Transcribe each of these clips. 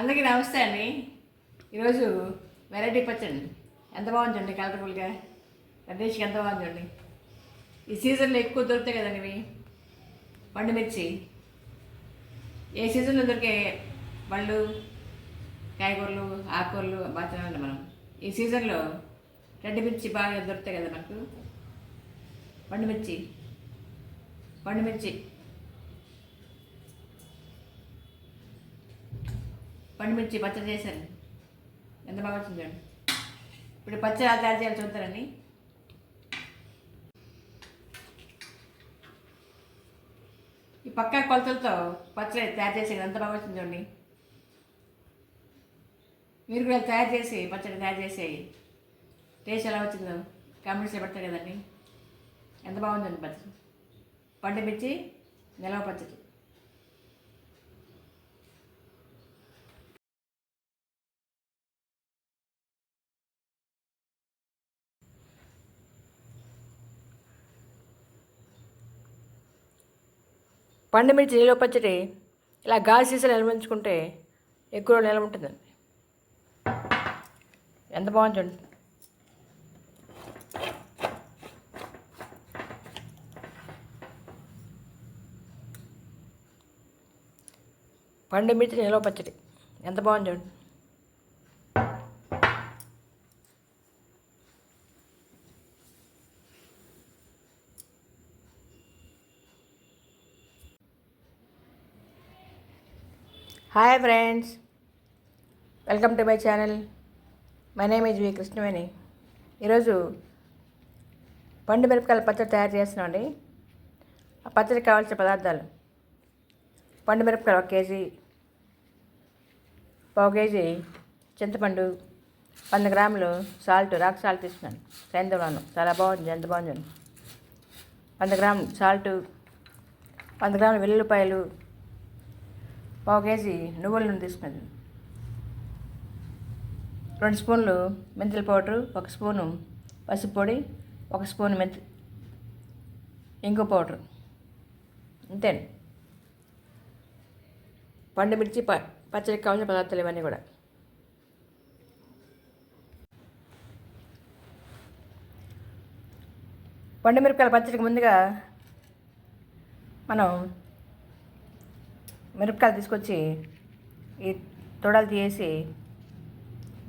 అందరికీ నమస్తే అండి. ఈరోజు వెరైటీ పచ్చడి. ఎంత బాగుందండి కలర్ఫుల్గా? ప్రదేశ్కి ఎంత బాగుందండి? ఈ సీజన్లో ఎక్కువ దొరుకుతాయి కదండి ఇవి. పండు మిర్చి. ఏ సీజన్లో దొరికే పళ్ళు కాయగూరలు ఆకుకూరలు బాగా తినాలండి మనం. ఈ సీజన్లో రెడ్డి మిర్చి బాగా దొరుకుతాయి కదా మనకు? పండు మిర్చి. పండుమిర్చి పచ్చడి చేశాను ఎంత బాగా వచ్చింది చూడండి. ఇప్పుడు పచ్చడి ఎలా తయారు చేయాలి చూస్తారండి ఈ పక్క కొలతలతో పచ్చడి తయారు చేసేది ఎంత బాగా వచ్చింది చూడండి. మీరు కూడా తయారు చేసి పచ్చడి తయారు చేసి టేస్ట్ ఎలా వచ్చిందో కామెంట్స్ పెడతారు కదండి. ఎంత బాగుందండి పచ్చడి. పండు మిర్చి నిలవ పచ్చడి. పండు మిర్చి నీళ్ళు పచ్చడి ఇలా గాలి సీసాలు నిలవించుకుంటే ఎక్కువ నెల నిలవ ఉంటుందండి ఎంత బాగుంది చూడండి. పండు మిర్చి నిలవ పచ్చడి ఎంత బాగుంది చూడండి. Hi friends welcome to my channel my name is V Krishnaveni ఈరోజు పండు మిరపకాయల పచ్చడి తయారు చేస్తున్నామండి ఆ పచ్చడికి కావాల్సిన పదార్థాలు. పండు మిరపకాయలు ఒక కేజీ పావు కేజీ చింతపండు వంద గ్రాములు సాల్ట్ రాక్ సాల్ట్ తీసుకున్నాను. సైంధవాను చాలా బాగుంది ఎంత బాగుంది వంద గ్రాములు సాల్ట్ వంద గ్రాములు వెల్లుల్లిపాయలు పావు కేజీ నువ్వుల నూనె తీసుకున్నది రెండు స్పూన్లు మెంతుల పౌడరు ఒక స్పూను పసుపు పొడి ఒక స్పూన్ మెంతి ఇంకో పౌడరు. అంతే. పండు మిర్చి ప పచ్చడికి కావాల్సిన పదార్థాలు ఇవన్నీ కూడా. పండు మిరపకాయల పచ్చడికి ముందుగా మనం మిరపకాయలు తీసుకొచ్చి ఈ తొడలు తీసి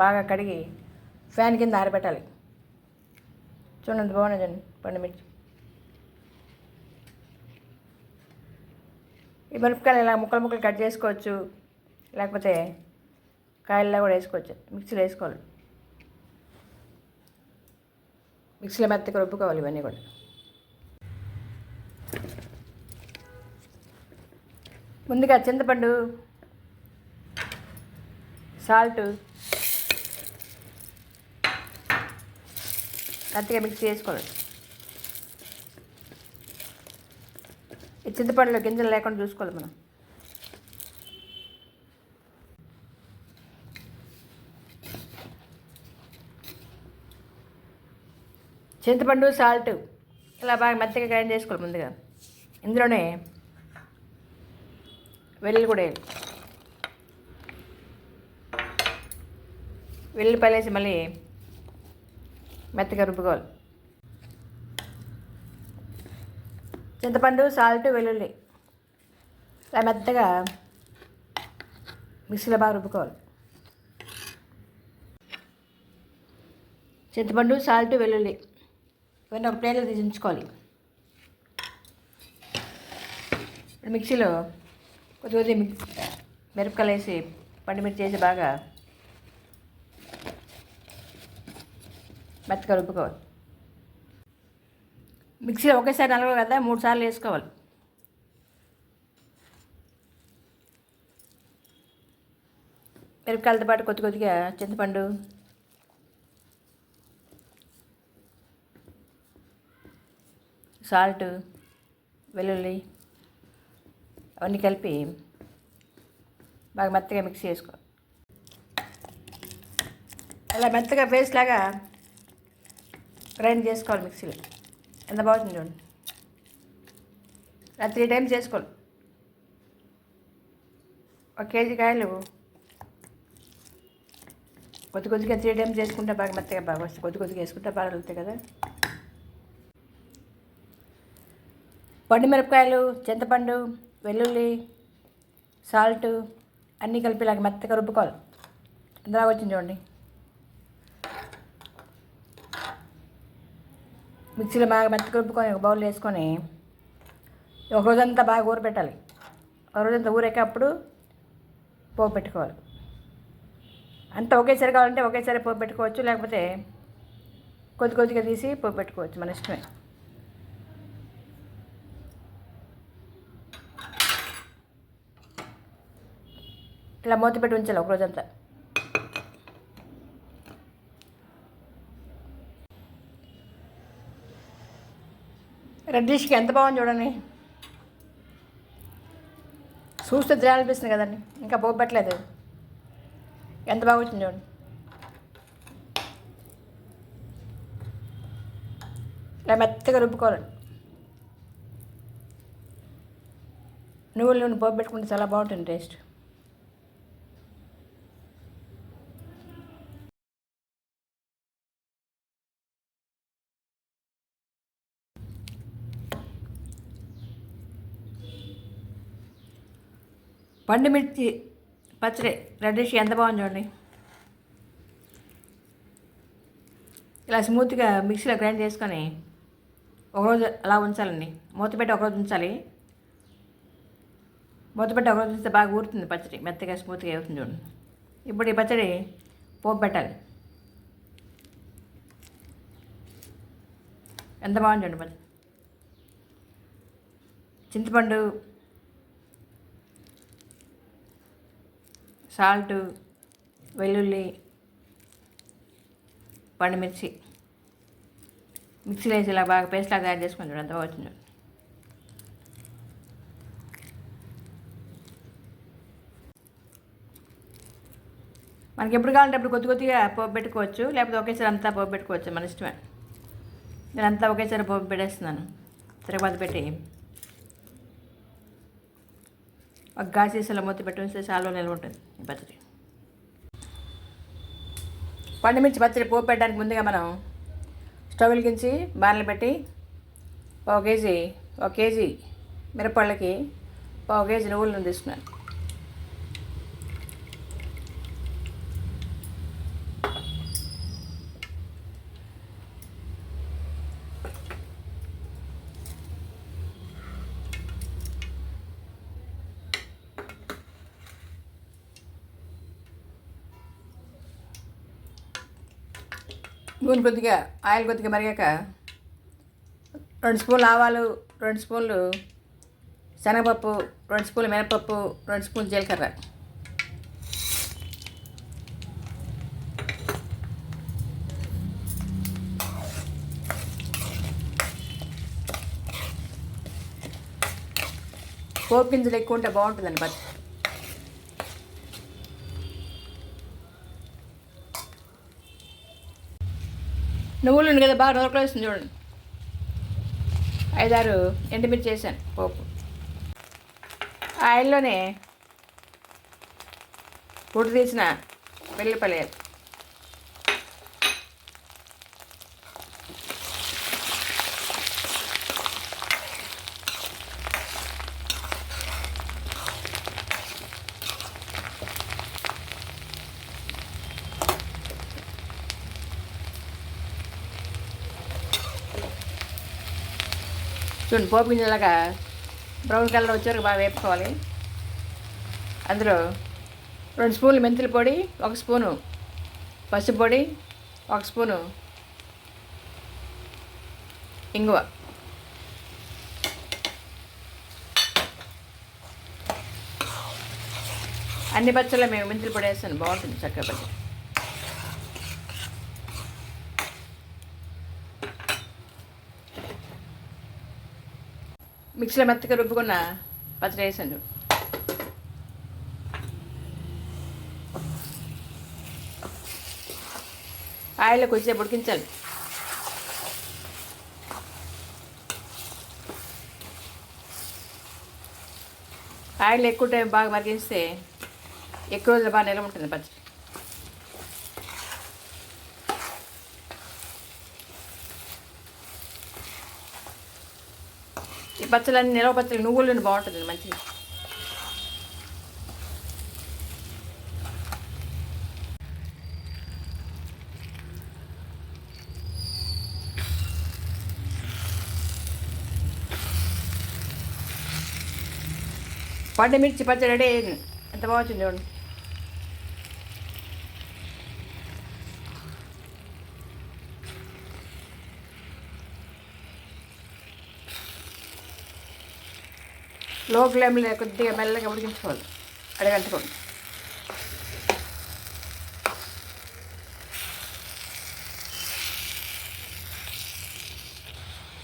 బాగా కడిగి ఫ్యాన్ కింద ఆరబెట్టాలి. చూడండి బాగున్నదండి పండు మిర్చి. ఈ మిరపకాయలు ఇలా ముక్కలు ముక్కలు కట్ చేసుకోవచ్చు లేకపోతే కాయల్లో కూడా వేసుకోవచ్చు. మిక్సీలో వేసుకోవాలి. మిక్సీలో మెత్తగా రుబ్బుకోవాలి ఇవన్నీ కూడా. ముందుగా చింతపండు సాల్ట్ కత్తిగా మిక్స్ చేసుకోవాలి. ఈ చింతపండులో గింజలు లేకుండా చూసుకోవాలి మనం. చింతపండు సాల్ట్ ఇలా బాగా మెత్తగా గ్రైండ్ చేసుకోవాలి ముందుగా. ఇందులోనే వెల్లుల్లి కూడా వేయాలి వెల్లుల్లిపాయలు వేసి మళ్ళీ మెత్తగా రుబ్బుకోవాలి. చింతపండు సాల్ట్ వెల్లుల్లి. ఇలా మెత్తగా మిక్సీలో బాగా రుబ్బుకోవాలి. చింతపండు సాల్ట్ వెల్లుల్లి ఇవన్నీ ఒక ప్లేట్లో తీసి ఉంచుకోవాలి. ఇప్పుడు మిక్సీలో కొద్ది మిరపకాయలు వేసి పండుమిర్చి వేసి బాగా మెత్తగా రుబ్బుకోవాలి. మిక్సీ ఒకేసారి నలగ కదా మూడు సార్లు వేసుకోవాలి. మిరపకాయలతో పాటు కొద్ది కొద్దిగా చింతపండు. సాల్ట్ వెల్లుల్లి. అవన్నీ కలిపి బాగా మెత్తగా మిక్స్ చేసుకో. అలా మెత్తగా పేస్ట్ లాగా గ్రైండ్ చేసుకోవాలి మిక్సీలో. ఎంత బాగుంటుంది చూడండి అలా త్రీ టైమ్స్ చేసుకోవాలి. ఒక కేజీ కాయలు కొద్ది కొద్దిగా త్రీ టైమ్స్ చేసుకుంటే బాగా మెత్తగా బాగా వస్తుంది కొద్ది కొద్దిగా వేసుకుంటే బాగా వెళ్తాయి కదా. పండు మిరపకాయలు చింతపండు వెల్లుల్లి సాల్ట్ అన్నీ కలిపి ఇలాగ మెత్తగా రుబ్బుకోవాలి. ఇందులో వచ్చింది చూడండి. మిక్సీలో బాగా మెత్తగా రుబ్బుకొని ఒక బౌల్ వేసుకొని ఒక రోజంతా బాగా ఊరబెట్టాలి. ఒక రోజంతా ఊరేకప్పుడు పోపు పెట్టుకోవాలి. అంతా ఒకేసారి కావాలంటే ఒకేసారి పోపు పెట్టుకోవచ్చు లేకపోతే కొద్ది కొద్దిగా తీసి పోపు పెట్టుకోవచ్చు మన ఇష్టమే. ఇలా మూత పెట్టి ఉంచాలి ఒక రోజంతా. రెడ్ డిష్కి ఎంత బాగుంది చూడండి. చూస్తే తినాలనిపిస్తుంది కదండి. ఇంకా పోపు ఎంత బాగా వచ్చింది చూడండి. ఇలా మెత్తగా రుబ్బుకోవాలండి నువ్వులు నూనె పోపు పెట్టుకుంటే చాలా బాగుంటుంది టేస్ట్. పండు మిర్చి పచ్చడి రెడ్డిష్ ఎంత బాగుంది చూడండి. ఇలా స్మూత్గా మిక్సీలో గ్రైండ్ చేసుకొని ఒకరోజు అలా ఉంచాలండి. మూత పెట్టి ఒకరోజు ఉంచాలి. మూత పెట్టి ఒకరోజు ఉంచితే బాగా ఊరుతుంది పచ్చడి మెత్తగా స్మూత్గా అవుతుంది చూడండి. ఇప్పుడు ఈ పచ్చడి పోపు పెట్టాలి. ఎంత బాగుంది చూడండి పచ్చడి. చింతపండు సాల్ట్ వెల్లుల్లి పండుమిర్చి. మిక్సీలో వేసి ఇలా బాగా పేస్ట్ తయారు చేసుకుని చూడండి ఎంత వచ్చింది చూడండి. మనకి ఎప్పుడు కావాలంటే అప్పుడు కొద్ది కొద్దిగా పోపు పెట్టుకోవచ్చు లేకపోతే ఒకేసారి అంతా పోపు పెట్టుకోవచ్చు మన ఇష్టమే. నేను అంతా ఒకేసారి పోపు పెట్టేస్తున్నాను. తిరగబాత పెట్టి ఒక గాసీసలో మూత పెట్టి ఉంచితే చాలా నిల్వ ఉంటుంది ఈ పచ్చడి పండుమిర్చి పచ్చడి పోపు పెట్టడానికి ముందుగా మనం స్టవ్ వెలిగించి బాణలు పెట్టి ఒక కేజీ ఒక కేజీ మిరపళ్ళకి ఒక కేజీ నువ్వులను తీసుకున్నాను. నూనె కొద్దిగా ఆయిల్ కొద్దిగా మరిగాక రెండు స్పూన్లు ఆవాలు రెండు స్పూన్లు శనగపప్పు రెండు స్పూన్లు మినపప్పు రెండు స్పూన్లు జీలకర్ర. పోపు గింజలు ఎక్కువ ఉంటే బాగుంటుందండి బతి నువ్వులు ఉంది కదా బాగా నోట్లో వేస్తుంది చూడండి ఐదారు ఎండుమిర్చి చేశాను? పోపు. ఆయిల్లోనే పొట్టు తీసిన వెల్లిపల్లి చూడండి పోపు గింజలాగా బ్రౌన్ కలర్ వచ్చారు బాగా వేపుకోవాలి. అందులో రెండు స్పూన్లు మెంతుల పొడి ఒక స్పూను పసుపు పొడి ఒక స్పూను ఇంగువ. అన్ని పచ్చళ్ళ మేము మెంతుల పొడి వేస్తాను బాగుంటుంది చక్కెర పచ్చడి. మిక్సీలో మెత్తగా రుబ్బుకున్న పచ్చడి వేసాను ఆయిల్లో కొద్దిసేపు ఉడికించాలి. ఆయిల్ ఎక్కువ టైం బాగా మరిగిస్తే ఎక్కువ రోజులు బాగా నిలవ ఉంటుంది పచ్చడి. ఇలాంటి పచ్చలన్నీ నిలవ పచ్చలు నువ్వులు బాగుంటుంది మంచిది. పండుమిర్చి పచ్చడి రెడీ ఎంత బాగుంటుంది చూడండి. లో ఫ్లేమ్లో కొద్దిగా మెల్లగా ఉడికించుకోవాలి. అడగంటుకోండి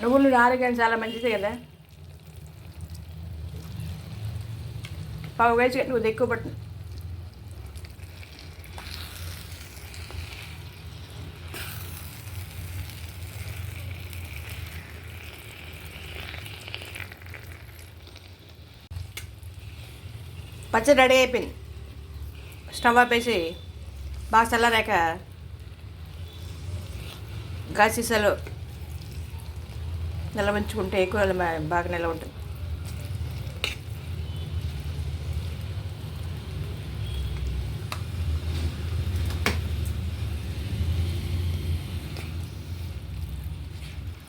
నువ్వులు ఆరోగ్యానికి చాలా మంచిది కదా? పావు వేసి నువ్వు ఎక్కువ పట్టు పచ్చడి రెడీ అయిపోయింది. స్టవ్ ఆపేసి బాగా చల్లారాక గాసీసాలో నిల్వ ఉంచుకుంటే ఎక్కువ బాగా నిల్వ ఉంటుంది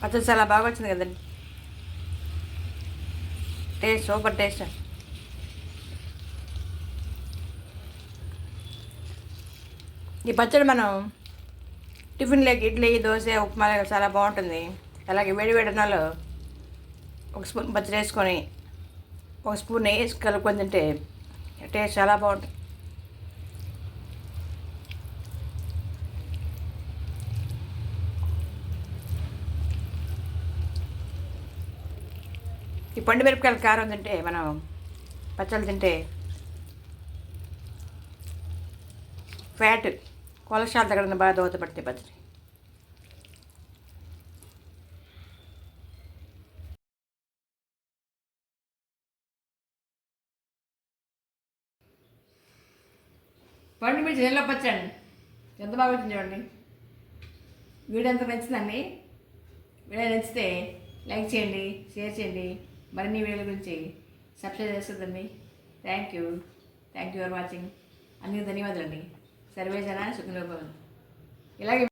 పచ్చడి చాలా బాగా వచ్చింది కదండి. Taste super taste. ఈ పచ్చడి మనం టిఫిన్లోకి ఇడ్లీ దోశ ఉప్మా చాలా బాగుంటుంది. అలాగే వేడి వేడి అన్నాలో ఒక స్పూన్ పచ్చడి వేసుకొని ఒక స్పూన్ నెయ్యి వేసి కలుపుకొని తింటే టేస్ట్ చాలా బాగుంటుంది. ఈ పండు మిరపకాయల కారం తింటే మనం పచ్చళ్ళు తింటే ఫ్యాట్ కొలెస్ట్రాల్ తగ్గడం బాగా దోహదపడుతుంది పచ్చడి పండు మిర్చి నెలలో పచ్చండి. ఎంత బాగా వచ్చింది చూడండి వీడియో ఎంత నచ్చిందండి. వీడియో నచ్చితే లైక్ చేయండి షేర్ చేయండి. మరిన్ని వీడియోల గురించి సబ్స్క్రైబ్ చేస్తుందండి thank you. Thank you for watching. అన్ని ధన్యవాదాలండి. సర్వేజన సుఖలోభం ఇలాగే